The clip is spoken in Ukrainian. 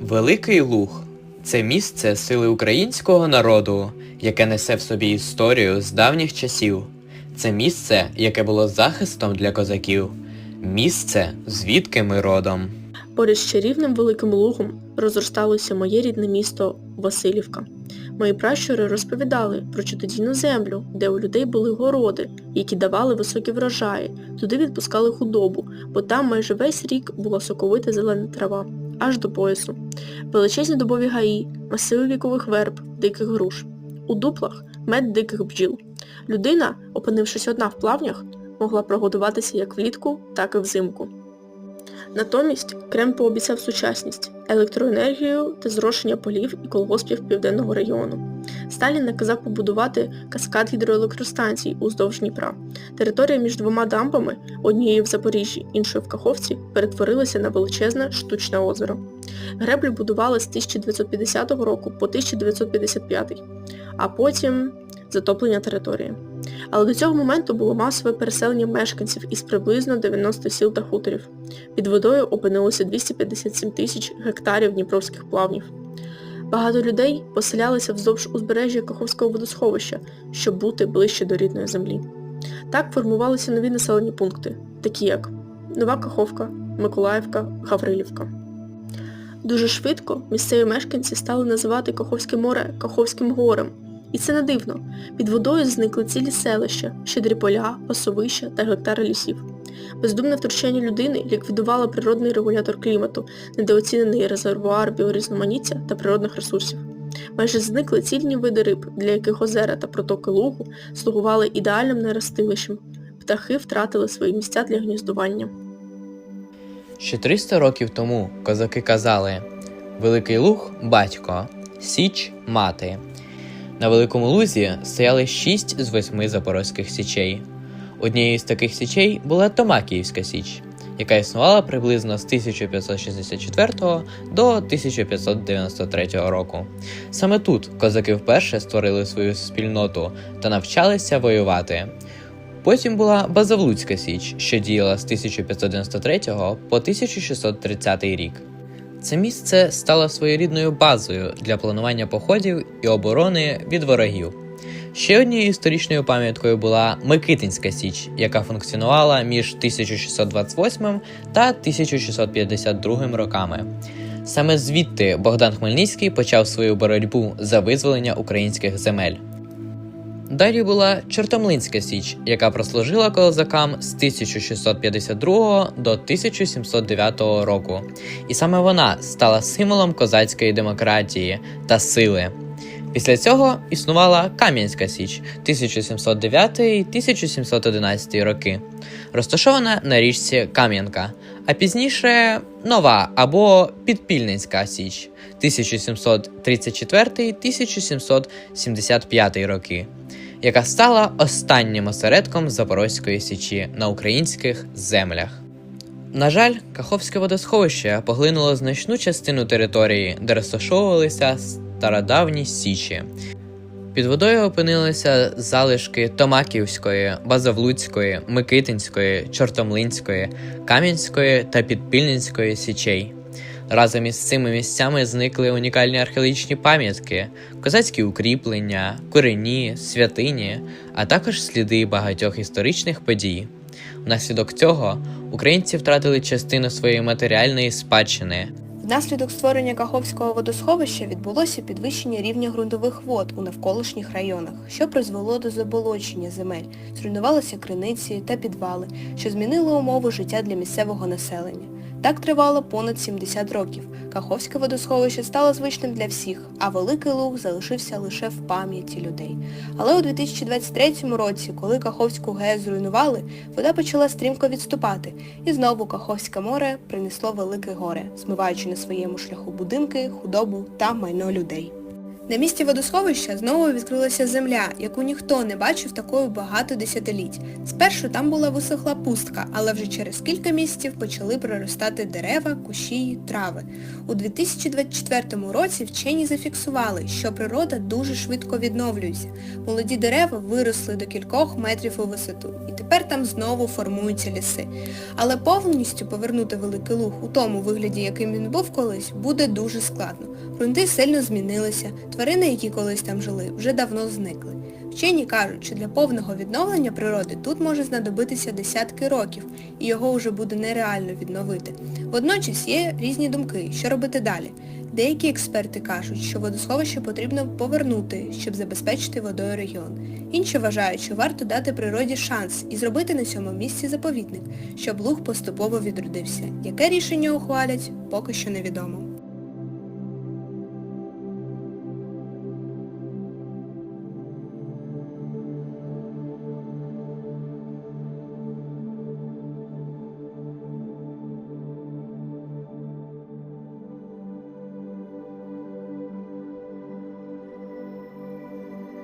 Великий Луг це місце сили українського народу, яке несе в собі історію з давніх часів. Це місце, яке було захистом для козаків, місце, звідки ми родом. Поряд з чарівним великим лугом розросталося моє рідне місто Васильівка. Мої пращури розповідали про чудодійну землю, де у людей були городи, які давали високі врожаї. Туди відпускали худобу, бо там майже весь рік була соковита зелена трава, аж до поясу. Величезні дубові гаї, масиви вікових верб, диких груш. У дуплах мед диких бджіл. Людина, опинившись одна в плавнях, могла прогодуватися як влітку, так і взимку. Натомість Крем пообіцяв сучасність, електроенергію та зрошення полів і колгоспів південного району. Сталін наказав побудувати каскад гідроелектростанцій уздовж Дніпра. Територія між двома дамбами, однією в Запоріжжі, іншою в Каховці, перетворилася на величезне штучне озеро. Греблю будували з 1950 року по 1955, а потім затоплення території. Але до цього моменту було масове переселення мешканців із приблизно 90 сіл та хуторів. Під водою опинилося 257 тисяч гектарів дніпровських плавнів. Багато людей поселялися вздовж узбережжя Каховського водосховища, щоб бути ближче до рідної землі. Так формувалися нові населені пункти, такі як Нова Каховка, Миколаївка, Гаврилівка. Дуже швидко місцеві мешканці стали називати Каховське море Каховським горем. І це не дивно. Під водою зникли цілі селища, щедрі поля, пасовища та гектари лісів. Бездумне втручання людини ліквідувало природний регулятор клімату, недооцінений резервуар біорізноманіття та природних ресурсів. Майже зникли цільні види риб, для яких озера та протоки лугу слугували ідеальним неростилищем. Птахи втратили свої місця для гніздування. Ще 300 років тому козаки казали Великий Луг батько, Січ мати. На Великому Лузі стояли 6 з 8 запорозьких січей. Однією з таких січей була Томакіївська Січ, яка існувала приблизно з 1564 до 1593 року. Саме тут козаки вперше створили свою спільноту та навчалися воювати. Потім була Базавлуцька Січ, що діяла з 1593 по 1630 рік. Це місце стало своєрідною базою для планування походів і оборони від ворогів. Ще однією історичною пам'яткою була Микитинська Січ, яка функціонувала між 1628 та 1652 роками. Саме звідти Богдан Хмельницький почав свою боротьбу за визволення українських земель. Далі була Чортомлинська Січ, яка прослужила козакам з 1652 до 1709 року, і саме вона стала символом козацької демократії та сили. Після цього існувала Кам'янська Січ 1709-1711 роки, розташована на річці Кам'янка, а пізніше Нова або Підпільницька Січ 1734-1775 роки, яка стала останнім осередком Запорозької Січі на українських землях. На жаль, Каховське водосховище поглинуло значну частину території, де розташовувалися стародавні січі. Під водою опинилися залишки Томаківської, Базовлуцької, Микитинської, Чортомлинської, Кам'янської та Підпільницької січей. Разом із цими місцями зникли унікальні археологічні пам'ятки, козацькі укріплення, корені, святині, а також сліди багатьох історичних подій. Внаслідок цього українці втратили частину своєї матеріальної спадщини. Внаслідок створення Каховського водосховища відбулося підвищення рівня ґрунтових вод у навколишніх районах, що призвело до заболочення земель, зруйнувалися криниці та підвали, що змінили умови життя для місцевого населення. Так тривало понад 70 років. Каховське водосховище стало звичним для всіх, а Великий Луг залишився лише в пам'яті людей. Але у 2023 році, коли Каховську ГЕС зруйнували, вода почала стрімко відступати, і знову Каховське море принесло велике горе, змиваючи на своєму шляху будинки, худобу та майно людей. На місці водосховища знову відкрилася земля, яку ніхто не бачив такою багато десятиліть. Спершу там була висохла пустка, але вже через кілька місяців почали проростати дерева, кущі, трави. У 2024 році вчені зафіксували, що природа дуже швидко відновлюється. Молоді дерева виросли до кількох метрів у висоту, і тепер там знову формуються ліси. Але повністю повернути Великий Луг у тому вигляді, яким він був колись, буде дуже складно. Грунти сильно змінилися, тварини, які колись там жили, вже давно зникли. Вчені кажуть, що для повного відновлення природи тут може знадобитися десятки років, і його вже буде нереально відновити. Водночас є різні думки, що робити далі. Деякі експерти кажуть, що водосховище потрібно повернути, щоб забезпечити водою регіон. Інші вважають, що варто дати природі шанс і зробити на цьому місці заповідник, щоб луг поступово відродився. Яке рішення ухвалять, поки що невідомо.